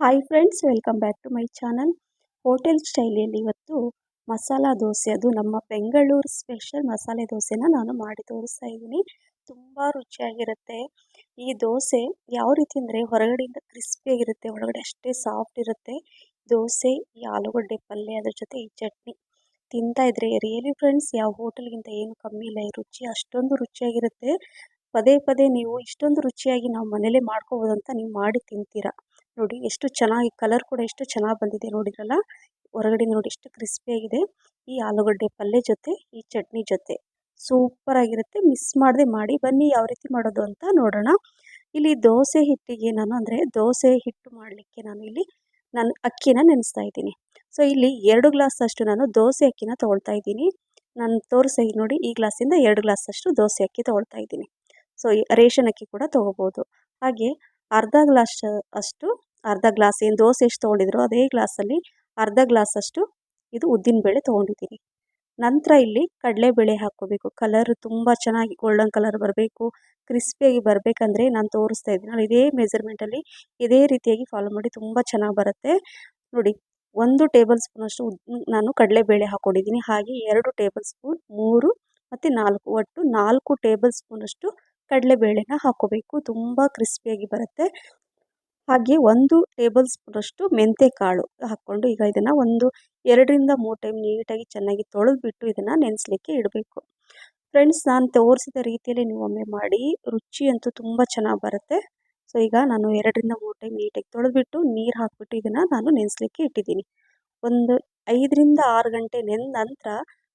Hi friends welcome back to my channel hotel ಸ್ಟೈಲಿಯಲ್ಲಿ ಇವತ್ತು ಮಸಾಲಾ ದೋಸೆ. ಅದು ನಮ್ಮ ಬೆಂಗಳೂರು ಸ್ಪೆಷಲ್ ಮಸಾಲೆ ದೋಸೆನ ನಾನು ಮಾಡಿ ತೋರಿಸ್ತಾ ಇದ್ದೀನಿ. ತುಂಬ ರುಚಿಯಾಗಿರುತ್ತೆ. ಈ ದೋಸೆ ಯಾವ ರೀತಿ ಅಂದರೆ ಹೊರಗಡೆಯಿಂದ ಕ್ರಿಸ್ಪಿಯಾಗಿರುತ್ತೆ ಒಳಗಡೆ ಅಷ್ಟೇ ಸಾಫ್ಟ್ ಇರುತ್ತೆ. ದೋಸೆ, ಈ ಆಲೂಗಡ್ಡೆ, ಪಲ್ಯ, ಅದ್ರ ಜೊತೆ ಈ ಚಟ್ನಿ. ತಿಂತಾ ಇದ್ರೆ ರಿಯಲಿ ಫ್ರೆಂಡ್ಸ್ ಯಾವ ಹೋಟೆಲ್ಗಿಂತ ಏನು ಕಮ್ಮಿ ಇಲ್ಲ, ಈ ರುಚಿ ಅಷ್ಟೊಂದು ರುಚಿಯಾಗಿರುತ್ತೆ. ಪದೇ ಪದೇ ನೀವು ಇಷ್ಟೊಂದು ರುಚಿಯಾಗಿ ನಾವು ಮನೇಲೆ ಮಾಡ್ಕೋಬೋದು ಅಂತ ನೀವು ಮಾಡಿ ತಿಂತೀರಾ. ನೋಡಿ ಎಷ್ಟು ಚೆನ್ನಾಗಿ ಕಲರ್ ಕೂಡ ಎಷ್ಟು ಚೆನ್ನಾಗಿ ಬಂದಿದೆ ನೋಡಿದ್ರಲ್ಲ? ಹೊರಗಡೆ ನೋಡಿ ಎಷ್ಟು ಕ್ರಿಸ್ಪಿಯಾಗಿದೆ ಈ ಆಲೂಗಡ್ಡೆ ಪಲ್ಯ ಜೊತೆ, ಈ ಚಟ್ನಿ ಜೊತೆ ಸೂಪರ್ ಆಗಿರುತ್ತೆ. ಮಿಸ್ ಮಾಡದೆ ಮಾಡಿ ಬನ್ನಿ ಯಾವ ರೀತಿ ಮಾಡೋದು ಅಂತ ನೋಡೋಣ. ಇಲ್ಲಿ ದೋಸೆ ಹಿಟ್ಟಿಗೆ ನಾನು ಅಂದರೆ ದೋಸೆ ಹಿಟ್ಟು ಮಾಡಲಿಕ್ಕೆ ನಾನು ಇಲ್ಲಿ ನಾನು ಅಕ್ಕಿನ ನೆನೆಸ್ತಾ ಇದ್ದೀನಿ. ಸೊ ಇಲ್ಲಿ ಎರಡು ಗ್ಲಾಸ್ ಅಷ್ಟು ನಾನು ದೋಸೆ ಅಕ್ಕಿನ ತೊಗೊಳ್ತಾ ಇದ್ದೀನಿ. ನಾನು ತೋರಿಸಿ ನೋಡಿ ಈ ಗ್ಲಾಸಿಂದ ಎರಡು ಗ್ಲಾಸ್ ಅಷ್ಟು ದೋಸೆ ಅಕ್ಕಿ ತೊಗೊಳ್ತಾ ಇದ್ದೀನಿ. ಸೊ ರೇಷನ್ ಅಕ್ಕಿ ಕೂಡ ತೊಗೋಬೋದು ಹಾಗೆ ಅರ್ಧ ಗ್ಲಾಸ್ ಅಷ್ಟು ಅರ್ಧ ಗ್ಲಾಸ್ ಏನು ದೋಸೆ ಎಷ್ಟು ತೊಗೊಂಡಿದ್ರೋ ಅದೇ ಗ್ಲಾಸಲ್ಲಿ ಅರ್ಧ ಗ್ಲಾಸಷ್ಟು ಇದು ಉದ್ದಿನಬೇಳೆ ತೊಗೊಂಡಿದ್ದೀನಿ. ನಂತರ ಇಲ್ಲಿ ಕಡಲೆಬೇಳೆ ಹಾಕ್ಕೋಬೇಕು. ಕಲರ್ ತುಂಬ ಚೆನ್ನಾಗಿ ಗೋಲ್ಡನ್ ಕಲರ್ ಬರಬೇಕು ಕ್ರಿಸ್ಪಿಯಾಗಿ ಬರಬೇಕಂದ್ರೆ ನಾನು ತೋರಿಸ್ತಾ ಇದ್ದೀನಿ. ನಾನು ಇದೇ ಮೆಜರ್ಮೆಂಟಲ್ಲಿ ಇದೇ ರೀತಿಯಾಗಿ ಫಾಲೋ ಮಾಡಿ ತುಂಬ ಚೆನ್ನಾಗಿ ಬರುತ್ತೆ. ನೋಡಿ, ಒಂದು ಟೇಬಲ್ ಸ್ಪೂನಷ್ಟು ನಾನು ಕಡಲೆಬೇಳೆ ಹಾಕ್ಕೊಂಡಿದ್ದೀನಿ. ಹಾಗೆ ಎರಡು ಟೇಬಲ್ ಸ್ಪೂನ್ ಮೂರು ಮತ್ತು ನಾಲ್ಕು, ಒಟ್ಟು ನಾಲ್ಕು ಟೇಬಲ್ ಸ್ಪೂನಷ್ಟು ಕಡಲೆಬೇಳೆನ ಹಾಕ್ಕೋಬೇಕು. ತುಂಬ ಕ್ರಿಸ್ಪಿಯಾಗಿ ಬರುತ್ತೆ. ಹಾಗೆ ಒಂದು ಟೇಬಲ್ ಸ್ಪೂನಷ್ಟು ಮೆಂತ್ಯ ಕಾಳು ಹಾಕ್ಕೊಂಡು ಈಗ ಇದನ್ನು ಒಂದು ಎರಡರಿಂದ ಮೂರು ಟೈಮ್ ನೀಟಾಗಿ ಚೆನ್ನಾಗಿ ತೊಳೆದ್ಬಿಟ್ಟು ಇದನ್ನು ನೆನೆಸ್ಲಿಕ್ಕೆ ಇಡಬೇಕು. ಫ್ರೆಂಡ್ಸ್, ನಾನು ತೋರಿಸಿದ ರೀತಿಯಲ್ಲಿ ನೀವು ಒಮ್ಮೆ ಮಾಡಿ, ರುಚಿ ಅಂತೂ ತುಂಬ ಚೆನ್ನಾಗಿ ಬರುತ್ತೆ. ಸೊ, ಈಗ ನಾನು ಎರಡರಿಂದ ಮೂರು ಟೈಮ್ ನೀಟಾಗಿ ತೊಳೆದ್ಬಿಟ್ಟು ನೀರು ಹಾಕಿಬಿಟ್ಟು ಇದನ್ನು ನಾನು ನೆನೆಸ್ಲಿಕ್ಕೆ ಇಟ್ಟಿದ್ದೀನಿ. ಒಂದು ಐದರಿಂದ ಆರು ಗಂಟೆ ನೆಂದ ನಂತರ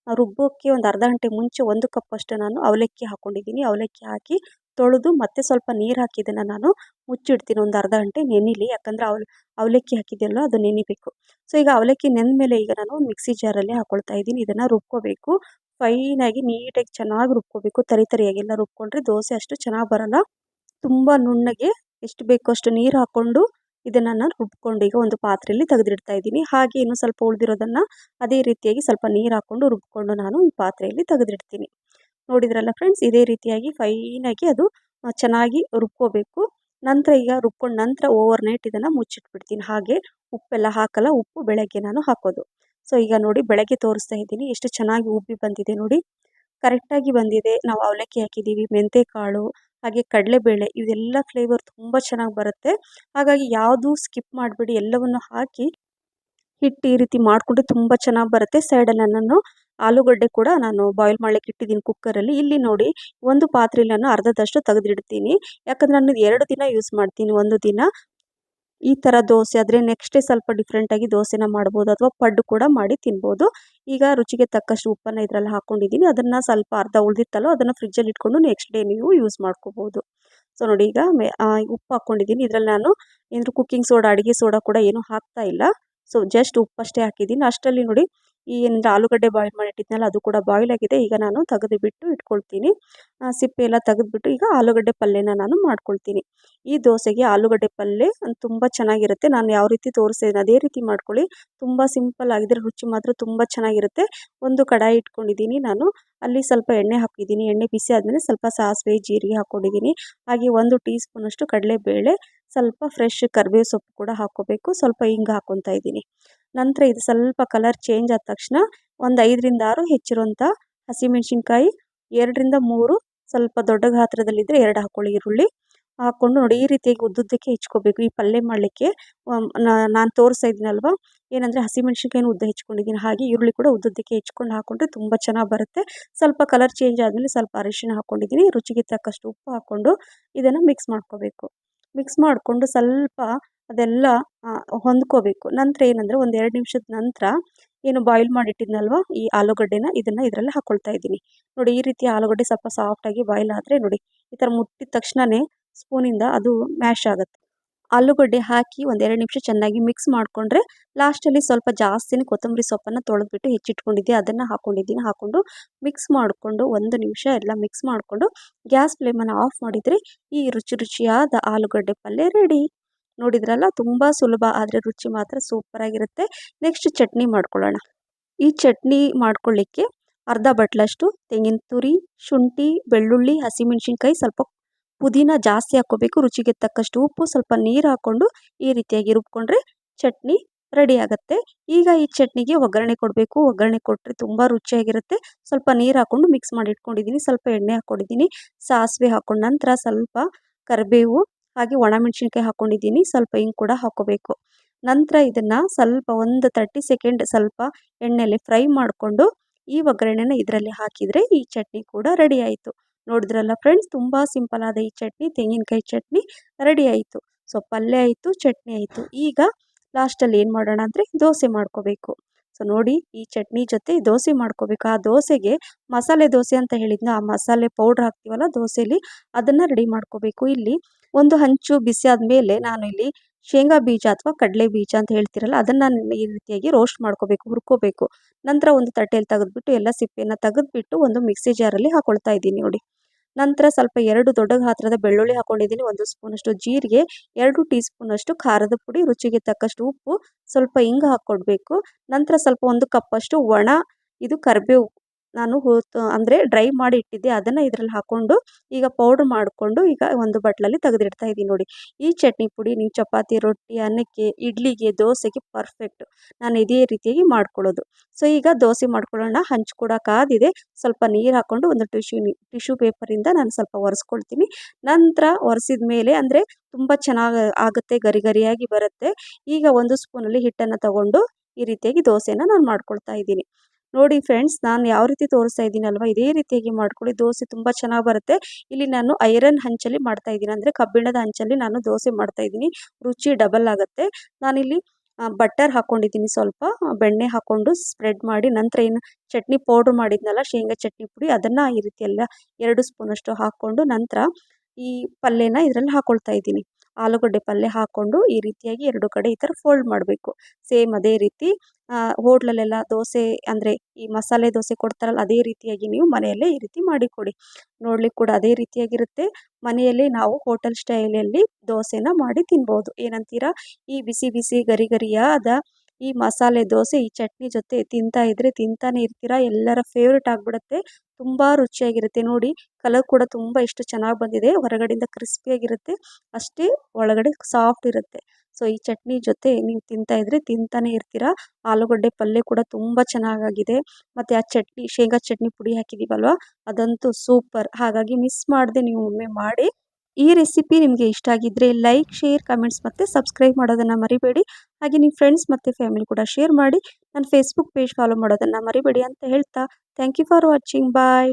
ರುಬ್ಬೋಕ್ಕೆ ಒಂದು ಅರ್ಧ ಗಂಟೆ ಮುಂಚೆ ಒಂದು ಕಪ್ ಅಷ್ಟು ನಾನು ಅವಲಕ್ಕಿ ಹಾಕ್ಕೊಂಡಿದ್ದೀನಿ ಅವಲಕ್ಕಿ ಹಾಕಿ ತೊಳೆದು ಮತ್ತೆ ಸ್ವಲ್ಪ ನೀರು ಹಾಕಿದ್ದನ್ನು ನಾನು ಮುಚ್ಚಿಡ್ತೀನಿ. ಒಂದು ಅರ್ಧ ಗಂಟೆ ನೆನಿಲಿ. ಯಾಕಂದರೆ ಅವ್ಲ, ಅವಲಕ್ಕಿ ಹಾಕಿದ್ದೆಲ್ಲ ಅದು ನೆನಿಬೇಕು. ಸೊ ಈಗ ಅವಲಕ್ಕಿ ನೆಂದ ಮೇಲೆ ಈಗ ನಾನು ಮಿಕ್ಸಿ ಜಾರಲ್ಲಿ ಹಾಕೊಳ್ತಾ ಇದ್ದೀನಿ. ಇದನ್ನು ರುಬ್ಕೋಬೇಕು. ಫೈನಾಗಿ ನೀಟಾಗಿ ಚೆನ್ನಾಗಿ ರುಬ್ಕೋಬೇಕು. ತರಿ ತರಿಯಾಗೆಲ್ಲ ರುಬ್ಕೊಂಡ್ರೆ ದೋಸೆ ಅಷ್ಟು ಚೆನ್ನಾಗಿ ಬರೋಲ್ಲ. ತುಂಬ ನುಣ್ಣಗೆ ಎಷ್ಟು ಬೇಕೋ ಅಷ್ಟು ನೀರು ಹಾಕ್ಕೊಂಡು ಇದನ್ನು ನಾನು ರುಬ್ಕೊಂಡು ಈಗ ಒಂದು ಪಾತ್ರೆಯಲ್ಲಿ ತೆಗೆದಿಡ್ತಾ ಇದ್ದೀನಿ. ಹಾಗೆ ಇನ್ನೂ ಸ್ವಲ್ಪ ಉಳಿದಿರೋದನ್ನು ಅದೇ ರೀತಿಯಾಗಿ ಸ್ವಲ್ಪ ನೀರು ಹಾಕ್ಕೊಂಡು ರುಬ್ಕೊಂಡು ನಾನು ಈ ಪಾತ್ರೆಯಲ್ಲಿ ತೆಗೆದಿಡ್ತೀನಿ. ನೋಡಿದ್ರಲ್ಲ ಫ್ರೆಂಡ್ಸ್ ಇದೇ ರೀತಿಯಾಗಿ ಫೈನಾಗಿ ಅದು ಚೆನ್ನಾಗಿ ರುಬ್ಕೋಬೇಕು. ನಂತರ ಈಗ ರುಬ್ಕೊಂಡು ನಂತರ ಓವರ್ ನೈಟ್ ಇದನ್ನು ಮುಚ್ಚಿಟ್ಬಿಡ್ತೀನಿ. ಹಾಗೆ ಉಪ್ಪೆಲ್ಲ ಹಾಕಲ್ಲ, ಉಪ್ಪು ಬೆಳಗ್ಗೆ ನಾನು ಹಾಕೋದು. ಸೊ ಈಗ ನೋಡಿ ಬೆಳಗ್ಗೆ ತೋರಿಸ್ತಾ ಇದ್ದೀನಿ. ಎಷ್ಟು ಚೆನ್ನಾಗಿ ಉಬ್ಬಿ ಬಂದಿದೆ ನೋಡಿ. ಕರೆಕ್ಟಾಗಿ ಬಂದಿದೆ. ನಾವು ಅವಲಕ್ಕಿ ಹಾಕಿದ್ದೀವಿ ಮೆಂತೆ ಕಾಳು ಹಾಗೆ ಕಡಲೆಬೇಳೆ, ಇದೆಲ್ಲ ಫ್ಲೇವರ್ ತುಂಬ ಚೆನ್ನಾಗಿ ಬರುತ್ತೆ. ಹಾಗಾಗಿ ಯಾವುದು ಸ್ಕಿಪ್ ಮಾಡಿಬಿಡಿ. ಎಲ್ಲವನ್ನು ಹಾಕಿ ಹಿಟ್ಟು ಈ ರೀತಿ ಮಾಡಿಕೊಂಡು ತುಂಬ ಚೆನ್ನಾಗಿ ಬರುತ್ತೆ. ಸೈಡಲ್ಲಿ ನಾನು ಆಲೂಗಡ್ಡೆ ಕೂಡ ನಾನು ಬಾಯ್ಲ್ ಮಾಡ್ಲಿಕ್ಕೆ ಇಟ್ಟಿದ್ದೀನಿ ಕುಕ್ಕರಲ್ಲಿ ಇಲ್ಲಿ ನೋಡಿ ಒಂದು ಪಾತ್ರೆಯಲ್ಲಿ ನಾನು ಅರ್ಧದಷ್ಟು ತೆಗೆದಿಡ್ತೀನಿ. ಯಾಕಂದರೆ ನಾನು ಎರಡು ದಿನ ಯೂಸ್ ಮಾಡ್ತೀನಿ. ಒಂದು ದಿನ ಈ ಥರ ದೋಸೆ ಆದರೆ ನೆಕ್ಸ್ಟ್ ಡೇ ಸ್ವಲ್ಪ ಡಿಫ್ರೆಂಟಾಗಿ ದೋಸೆನ ಮಾಡ್ಬೋದು ಅಥವಾ ಪಡ್ಡು ಕೂಡ ಮಾಡಿ ತಿನ್ಬೋದು. ಈಗ ರುಚಿಗೆ ತಕ್ಕಷ್ಟು ಉಪ್ಪನ್ನು ಇದರಲ್ಲಿ ಹಾಕ್ಕೊಂಡಿದ್ದೀನಿ ಅದನ್ನು ಸ್ವಲ್ಪ ಅರ್ಧ ಉಳಿದಿತ್ತಲ್ಲೋ ಅದನ್ನು ಫ್ರಿಜ್ಜಲ್ಲಿ ಇಟ್ಕೊಂಡು ನೆಕ್ಸ್ಟ್ ಡೇ ನೀವು ಯೂಸ್ ಮಾಡ್ಕೋಬೋದು. ಸೊ ನೋಡಿ ಈಗ ಉಪ್ಪು ಹಾಕ್ಕೊಂಡಿದ್ದೀನಿ ಇದರಲ್ಲಿ ನಾನು ಏನಾದರೂ ಕುಕ್ಕಿಂಗ್ ಸೋಡಾ ಅಡುಗೆ ಸೋಡಾ ಕೂಡ ಏನೂ ಹಾಕ್ತಾ ಇಲ್ಲ. ಸೊ ಜಸ್ಟ್ ಉಪ್ಪಷ್ಟೇ ಹಾಕಿದ್ದೀನಿ. ಅಷ್ಟರಲ್ಲಿ ನೋಡಿ ಏನಿದೆ ಆಲೂಗಡ್ಡೆ ಬಾಯ್ಲ್ ಮಾಡಿ ಇಟ್ಟಿದ್ನಲ್ಲ ಅದು ಕೂಡ ಬಾಯ್ಲ್ ಆಗಿದೆ. ಈಗ ನಾನು ತೆಗೆದು ಬಿಟ್ಟು ಇಟ್ಕೊಳ್ತೀನಿ ಸಿಪ್ಪೆ ಎಲ್ಲ ತೆಗೆದುಬಿಟ್ಟು ಈಗ ಆಲೂಗಡ್ಡೆ ಪಲ್ಯನ ನಾನು ಮಾಡ್ಕೊಳ್ತೀನಿ. ಈ ದೋಸೆಗೆ ಆಲೂಗಡ್ಡೆ ಪಲ್ಯ ತುಂಬ ಚೆನ್ನಾಗಿರುತ್ತೆ. ನಾನು ಯಾವ ರೀತಿ ತೋರಿಸ್ತೇನೆ ಅದೇ ರೀತಿ ಮಾಡ್ಕೊಳ್ಳಿ. ತುಂಬ ಸಿಂಪಲ್ ಆಗಿದ್ರೆ ರುಚಿ ಮಾತ್ರ ತುಂಬ ಚೆನ್ನಾಗಿರುತ್ತೆ. ಒಂದು ಕಡಾಯಿ ಇಟ್ಕೊಂಡಿದ್ದೀನಿ ನಾನು. ಅಲ್ಲಿ ಸ್ವಲ್ಪ ಎಣ್ಣೆ ಹಾಕಿದ್ದೀನಿ. ಎಣ್ಣೆ ಬಿಸಿ ಆದಮೇಲೆ ಸ್ವಲ್ಪ ಸಾಸಿವೆ, ಜೀರಿಗೆ ಹಾಕ್ಕೊಂಡಿದ್ದೀನಿ. ಹಾಗೆ ಒಂದು ಟೀ ಸ್ಪೂನಷ್ಟು ಕಡಲೆಬೇಳೆ, ಸ್ವಲ್ಪ ಫ್ರೆಶ್ ಕರಿಬೇವು ಸೊಪ್ಪು ಕೂಡ ಹಾಕ್ಕೋಬೇಕು. ಸ್ವಲ್ಪ ಹಿಂಗೆ ಹಾಕ್ಕೊತಾ ಇದ್ದೀನಿ. ನಂತರ ಇದು ಸ್ವಲ್ಪ ಕಲರ್ ಚೇಂಜ್ ಆದ ತಕ್ಷಣ ಒಂದು ಐದರಿಂದ ಆರು ಹೆಚ್ಚಿರುವಂಥ ಹಸಿಮೆಣ್ಸಿನ್ಕಾಯಿ, ಎರಡರಿಂದ ಮೂರು ಸ್ವಲ್ಪ ದೊಡ್ಡ ಗಾತ್ರದಲ್ಲಿದ್ದರೆ ಎರಡು ಹಾಕ್ಕೊಳ್ಳಿ ಈರುಳ್ಳಿ ಹಾಕ್ಕೊಂಡು ನೋಡಿ ಈ ರೀತಿಯಾಗಿ ಉದ್ದುದ್ದಕ್ಕೆ ಹೆಚ್ಕೋಬೇಕು. ಈ ಪಲ್ಯ ಮಾಡಲಿಕ್ಕೆ ನಾನು ತೋರಿಸ್ತಾ ಇದ್ದೀನಲ್ವ? ಏನಂದರೆ ಹಸಿಮೆಣ್ಸಿನ್ಕಾಯಿನ ಉದ್ದ ಹೆಚ್ಕೊಂಡಿದ್ದೀನಿ ಹಾಗೆ ಈರುಳ್ಳಿ ಕೂಡ ಉದ್ದುದ್ದಕ್ಕೆ ಹೆಚ್ಕೊಂಡು ಹಾಕ್ಕೊಂಡ್ರೆ ತುಂಬ ಚೆನ್ನಾಗಿ ಬರುತ್ತೆ. ಸ್ವಲ್ಪ ಕಲರ್ ಚೇಂಜ್ ಆದಮೇಲೆ ಸ್ವಲ್ಪ ಅರಿಶಿಣ ಹಾಕ್ಕೊಂಡಿದ್ದೀನಿ ರುಚಿಗೆ ತಕ್ಕಷ್ಟು ಉಪ್ಪು ಹಾಕ್ಕೊಂಡು ಇದನ್ನು ಮಿಕ್ಸ್ ಮಾಡ್ಕೋಬೇಕು. ಮಿಕ್ಸ್ ಮಾಡಿಕೊಂಡು ಸ್ವಲ್ಪ ಅದೆಲ್ಲ ಹೊಂದ್ಕೋಬೇಕು. ನಂತರ ಏನಂದರೆ ಒಂದು ಎರಡು ನಿಮಿಷದ ನಂತರ ಏನು ಬಾಯ್ಲ್ ಮಾಡಿಟ್ಟಿದ್ನಲ್ವ, ಈ ಆಲೂಗಡ್ಡೆನ ಇದನ್ನು ಇದರಲ್ಲಿ ಹಾಕ್ಕೊಳ್ತಾ ಇದ್ದೀನಿ. ನೋಡಿ, ಈ ರೀತಿ ಆಲೂಗಡ್ಡೆ ಸ್ವಲ್ಪ ಸಾಫ್ಟಾಗಿ ಬಾಯ್ಲ್ ಆದರೆ ನೋಡಿ, ಈ ಥರ ಮುಟ್ಟಿದ ತಕ್ಷಣವೇ ಸ್ಪೂನಿಂದ ಅದು ಮ್ಯಾಶ್ ಆಗುತ್ತೆ. ಆಲೂಗಡ್ಡೆ ಹಾಕಿ ಒಂದೆರಡು ನಿಮಿಷ ಚೆನ್ನಾಗಿ ಮಿಕ್ಸ್ ಮಾಡಿಕೊಂಡ್ರೆ ಲಾಸ್ಟಲ್ಲಿ ಸ್ವಲ್ಪ ಜಾಸ್ತಿನೇ ಕೊತ್ತಂಬರಿ ಸೊಪ್ಪನ್ನು ತೊಳೆದ್ಬಿಟ್ಟು ಹೆಚ್ಚಿಟ್ಕೊಂಡಿದ್ದೆ, ಅದನ್ನು ಹಾಕ್ಕೊಂಡಿದ್ದೀನಿ ಹಾಕ್ಕೊಂಡು ಮಿಕ್ಸ್ ಮಾಡಿಕೊಂಡು ಒಂದು ನಿಮಿಷ ಎಲ್ಲ ಮಿಕ್ಸ್ ಮಾಡಿಕೊಂಡು ಗ್ಯಾಸ್ ಫ್ಲೇಮನ್ನು ಆಫ್ ಮಾಡಿದರೆ ಈ ರುಚಿ ರುಚಿಯಾದ ಆಲೂಗಡ್ಡೆ ಪಲ್ಯ ರೆಡಿ ನೋಡಿದ್ರಲ್ಲ, ತುಂಬ ಸುಲಭ, ಆದರೆ ರುಚಿ ಮಾತ್ರ ಸೂಪರಾಗಿರುತ್ತೆ ನೆಕ್ಸ್ಟ್ ಚಟ್ನಿ ಮಾಡ್ಕೊಳ್ಳೋಣ. ಈ ಚಟ್ನಿ ಮಾಡ್ಕೊಳ್ಳಿಕ್ಕೆ ಅರ್ಧ ಬಟ್ಲಷ್ಟು ತೆಂಗಿನ ತುರಿ, ಶುಂಠಿ, ಬೆಳ್ಳುಳ್ಳಿ, ಹಸಿಮೆಣ್ಸಿನ್ಕಾಯಿ ಸ್ವಲ್ಪ ಪುದೀನ ಜಾಸ್ತಿ ಹಾಕ್ಕೋಬೇಕು. ರುಚಿಗೆ ತಕ್ಕಷ್ಟು ಉಪ್ಪು, ಸ್ವಲ್ಪ ನೀರು ಹಾಕ್ಕೊಂಡು ಈ ರೀತಿಯಾಗಿ ರುಬ್ಕೊಂಡ್ರೆ ಚಟ್ನಿ ರೆಡಿ ಆಗುತ್ತೆ. ಈಗ ಈ ಚಟ್ನಿಗೆ ಒಗ್ಗರಣೆ ಕೊಡಬೇಕು. ಒಗ್ಗರಣೆ ಕೊಟ್ಟರೆ ತುಂಬ ರುಚಿಯಾಗಿರುತ್ತೆ. ಸ್ವಲ್ಪ ನೀರು ಹಾಕ್ಕೊಂಡು ಮಿಕ್ಸ್ ಮಾಡಿ ಇಟ್ಕೊಂಡಿದ್ದೀನಿ ಸ್ವಲ್ಪ ಎಣ್ಣೆ ಹಾಕ್ಕೊಂಡಿದ್ದೀನಿ. ಸಾಸಿವೆ ಹಾಕ್ಕೊಂಡ ನಂತರ ಸ್ವಲ್ಪ ಕರಿಬೇವು ಹಾಗೆ ಒಣಮೆಣ್ಸಿನ್ಕಾಯಿ ಹಾಕ್ಕೊಂಡಿದ್ದೀನಿ ಸ್ವಲ್ಪ ಹಿಂಗೆ ಕೂಡ ಹಾಕ್ಕೋಬೇಕು ನಂತರ ಇದನ್ನು ಸ್ವಲ್ಪ ಒಂದು ತರ್ಟಿ ಸೆಕೆಂಡ್ ಸ್ವಲ್ಪ ಎಣ್ಣೆಯಲ್ಲಿ ಫ್ರೈ ಮಾಡಿಕೊಂಡು ಈ ಒಗ್ಗರಣೆನ ಇದರಲ್ಲಿ ಹಾಕಿದರೆ ಈ ಚಟ್ನಿ ಕೂಡ ರೆಡಿ ಆಯಿತು. ನೋಡಿದ್ರಲ್ಲ ಫ್ರೆಂಡ್ಸ್, ತುಂಬ ಸಿಂಪಲ್ ಆದ ಈ ಚಟ್ನಿ, ತೆಂಗಿನಕಾಯಿ ಚಟ್ನಿ ರೆಡಿ ಆಯಿತು. ಸೊ, ಪಲ್ಯ ಆಯಿತು, ಚಟ್ನಿ ಆಯಿತು. ಈಗ ಲಾಸ್ಟಲ್ಲಿ ಏನು ಮಾಡೋಣ ಅಂದರೆ ದೋಸೆ ಮಾಡ್ಕೋಬೇಕು. ಸೊ ನೋಡಿ, ಈ ಚಟ್ನಿ ಜೊತೆ ದೋಸೆ ಮಾಡ್ಕೋಬೇಕು. ಆ ದೋಸೆಗೆ ಮಸಾಲೆ ದೋಸೆ ಅಂತ ಹೇಳಿದ್ನ, ಆ ಮಸಾಲೆ ಪೌಡ್ರ್ ಹಾಕ್ತೀವಲ್ಲ ದೋಸೆಲಿ, ಅದನ್ನು ರೆಡಿ ಮಾಡ್ಕೋಬೇಕು. ಇಲ್ಲಿ ಒಂದು ಹಂಚು ಬಿಸಿ ಆದಮೇಲೆ ನಾನು ಇಲ್ಲಿ ಶೇಂಗಾ ಬೀಜ ಅಥವಾ ಕಡಲೆ ಬೀಜ ಅಂತ ಹೇಳ್ತಿರಲ್ಲ, ಅದನ್ನು ಈ ರೀತಿಯಾಗಿ ರೋಸ್ಟ್ ಮಾಡ್ಕೋಬೇಕು, ಹುರ್ಕೋಬೇಕು. ನಂತರ ಒಂದು ತಟ್ಟೆಯಲ್ಲಿ ತೆಗೆದ್ಬಿಟ್ಟು, ಎಲ್ಲ ಸಿಪ್ಪೆಯನ್ನು ತೆಗೆದ್ಬಿಟ್ಟು ಒಂದು ಮಿಕ್ಸಿ ಜಾರಲ್ಲಿ ಹಾಕೊಳ್ತಾ ಇದ್ದೀನಿ ನೋಡಿ. ನಂತರ ಸ್ವಲ್ಪ ಎರಡು ದೊಡ್ಡ ಗಾತ್ರದ ಬೆಳ್ಳುಳ್ಳಿ ಹಾಕೊಂಡಿದ್ದೀನಿ, ಒಂದು ಸ್ಪೂನಷ್ಟು ಜೀರಿಗೆ, ಎರಡು ಟೀ ಸ್ಪೂನಷ್ಟು ಖಾರದ ಪುಡಿ, ರುಚಿಗೆ ತಕ್ಕಷ್ಟು ಉಪ್ಪು, ಸ್ವಲ್ಪ ಹಿಂಗೆ ಹಾಕ್ಕೊಡ್ಬೇಕು. ನಂತರ ಸ್ವಲ್ಪ ಒಂದು ಕಪ್ಪಷ್ಟು ಒಣ, ಇದು ಕರಿಬೇವು ನಾನು ಅಂದರೆ ಡ್ರೈ ಮಾಡಿ ಇಟ್ಟಿದ್ದೆ. ಅದನ್ನು ಇದರಲ್ಲಿ ಹಾಕ್ಕೊಂಡು ಈಗ ಪೌಡ್ರ್ ಮಾಡಿಕೊಂಡು ಈಗ ಒಂದು ಬಟ್ಲಲ್ಲಿ ತೆಗೆದಿಡ್ತಾ ಇದ್ದೀನಿ ನೋಡಿ. ಈ ಚಟ್ನಿ ಪುಡಿ, ನೀವು ಚಪಾತಿ, ರೊಟ್ಟಿ, ಅನ್ನಕ್ಕೆ, ಇಡ್ಲಿಗೆ, ದೋಸೆಗೆ ಪರ್ಫೆಕ್ಟ್ ನಾನು ಇದೇ ರೀತಿಯಾಗಿ ಮಾಡ್ಕೊಳ್ಳೋದು. ಸೊ ಈಗ ದೋಸೆ ಮಾಡ್ಕೊಳ್ಳೋಣ. ಹಂಚು ಕೂಡ ಕಾದಿದೆ. ಸ್ವಲ್ಪ ನೀರು ಹಾಕ್ಕೊಂಡು ಒಂದು ಟಿಶ್ಯೂ ಟಿಶ್ಯೂ ಪೇಪರಿಂದ ನಾನು ಸ್ವಲ್ಪ ಒರೆಸ್ಕೊಳ್ತೀನಿ. ನಂತರ ಒರೆಸಿದ ಮೇಲೆ ಅಂದರೆ ತುಂಬ ಚೆನ್ನಾಗಿ ಆಗುತ್ತೆ ಗರಿ ಗರಿಯಾಗಿ ಬರುತ್ತೆ. ಈಗ ಒಂದು ಸ್ಪೂನಲ್ಲಿ ಹಿಟ್ಟನ್ನು ತಗೊಂಡು ಈ ರೀತಿಯಾಗಿ ದೋಸೆನ ನಾನು ಮಾಡ್ಕೊಳ್ತಾ ಇದ್ದೀನಿ. ನೋಡಿ ಫ್ರೆಂಡ್ಸ್ ನಾನು ಯಾವ ರೀತಿ ತೋರಿಸ್ತಾ ಇದ್ದೀನಲ್ವ? ಇದೇ ರೀತಿಯಾಗಿ ಮಾಡ್ಕೊಳ್ಳಿ. ದೋಸೆ ತುಂಬ ಚೆನ್ನಾಗಿ ಬರುತ್ತೆ. ಇಲ್ಲಿ ನಾನು ಐರನ್ ಹಂಚಲ್ಲಿ ಮಾಡ್ತಾ ಇದ್ದೀನಿ. ಅಂದರೆ ಕಬ್ಬಿಣದ ಹಂಚಲ್ಲಿ ನಾನು ದೋಸೆ ಮಾಡ್ತಾ ಇದ್ದೀನಿ. ರುಚಿ ಡಬಲ್ ಆಗುತ್ತೆ. ನಾನಿಲ್ಲಿ ಬಟರ್ ಹಾಕ್ಕೊಂಡಿದ್ದೀನಿ ಸ್ವಲ್ಪ. ಬೆಣ್ಣೆ ಹಾಕ್ಕೊಂಡು ಸ್ಪ್ರೆಡ್ ಮಾಡಿ ನಂತರ ಏನು, ಚಟ್ನಿ ಪೌಡ್ರ್ ಮಾಡಿದ್ನಲ್ಲ, ಶೇಂಗಾ ಚಟ್ನಿ ಪುಡಿ, ಅದನ್ನು ಈ ರೀತಿ ಎಲ್ಲ ಎರಡು ಸ್ಪೂನಷ್ಟು ಹಾಕ್ಕೊಂಡು ನಂತರ ಈ ಪಲ್ಯನ ಇದರಲ್ಲಿ ಹಾಕ್ಕೊಳ್ತಾ ಇದ್ದೀನಿ. ಆಲೂಗಡ್ಡೆ ಪಲ್ಯ ಹಾಕ್ಕೊಂಡು ಈ ರೀತಿಯಾಗಿ ಎರಡು ಕಡೆ ಈ ಥರ ಫೋಲ್ಡ್ ಮಾಡಬೇಕು. ಸೇಮ್ ಅದೇ ರೀತಿ ಹೋಟ್ಲಲ್ಲೆಲ್ಲ ದೋಸೆ ಅಂದರೆ ಈ ಮಸಾಲೆ ದೋಸೆ ಕೊಡ್ತಾರಲ್ಲ, ಅದೇ ರೀತಿಯಾಗಿ ನೀವು ಮನೆಯಲ್ಲೇ ಈ ರೀತಿ ಮಾಡಿಕೊಡಿ. ನೋಡ್ಲಿಕ್ಕೆ ಕೂಡ ಅದೇ ರೀತಿಯಾಗಿರುತ್ತೆ. ಮನೆಯಲ್ಲಿ ನಾವು ಹೋಟೆಲ್ ಸ್ಟೈಲಲ್ಲಿ ದೋಸೆನ ಮಾಡಿ ತಿನ್ಬೋದು. ಏನಂತೀರಾ? ಈ ಬಿಸಿ ಬಿಸಿ ಗರಿ ಗರಿಯಾದ ಈ ಮಸಾಲೆ ದೋಸೆ, ಈ ಚಟ್ನಿ ಜೊತೆ ತಿಂತಾ ಇದ್ರೆ ತಿಂತಾನೆ ಇರ್ತೀರ? ಎಲ್ಲರ ಫೇವ್ರೇಟ್ ಆಗಿಬಿಡುತ್ತೆ. ತುಂಬ ರುಚಿಯಾಗಿರುತ್ತೆ. ನೋಡಿ, ಕಲರ್ ಕೂಡ ತುಂಬ ಇಷ್ಟು ಚೆನ್ನಾಗಿ ಬಂದಿದೆ. ಹೊರಗಡೆಯಿಂದ ಕ್ರಿಸ್ಪಿಯಾಗಿರುತ್ತೆ ಅಷ್ಟೇ ಒಳಗಡೆ ಸಾಫ್ಟ್ ಇರುತ್ತೆ. ಸೊ ಈ ಚಟ್ನಿ ಜೊತೆ ನೀವು ತಿಂತಾ ಇದ್ರೆ ತಿಂತಾನೆ ಇರ್ತೀರ? ಆಲೂಗಡ್ಡೆ ಪಲ್ಯ ಕೂಡ ತುಂಬ ಚೆನ್ನಾಗಾಗಿದೆ. ಮತ್ತು ಆ ಚಟ್ನಿ, ಶೇಂಗಾ ಚಟ್ನಿ ಪುಡಿ ಹಾಕಿದೀವಲ್ವಾ? ಅದಂತೂ ಸೂಪರ್. ಹಾಗಾಗಿ ಮಿಸ್ ಮಾಡದೆ ನೀವು ಒಮ್ಮೆ ಮಾಡಿ. ಈ ರೆಸಿಪಿ ನಿಮಗೆ ಇಷ್ಟ ಆಗಿದ್ದರೆ ಲೈಕ್ ಶೇರ್ ಕಮೆಂಟ್ಸ್ ಮತ್ತು ಸಬ್ಸ್ಕ್ರೈಬ್ ಮಾಡೋದನ್ನು ಮರಿಬೇಡಿ. ಹಾಗೆ ನಿಮ್ಮ ಫ್ರೆಂಡ್ಸ್ ಮತ್ತು ಫ್ಯಾಮಿಲಿ ಕೂಡ ಶೇರ್ ಮಾಡಿ. ನನ್ನ ಫೇಸ್ಬುಕ್ ಪೇಜ್ ಫಾಲೋ ಮಾಡೋದನ್ನು ಮರಿಬೇಡಿ ಅಂತ ಹೇಳ್ತಾ. Thank you for watching bye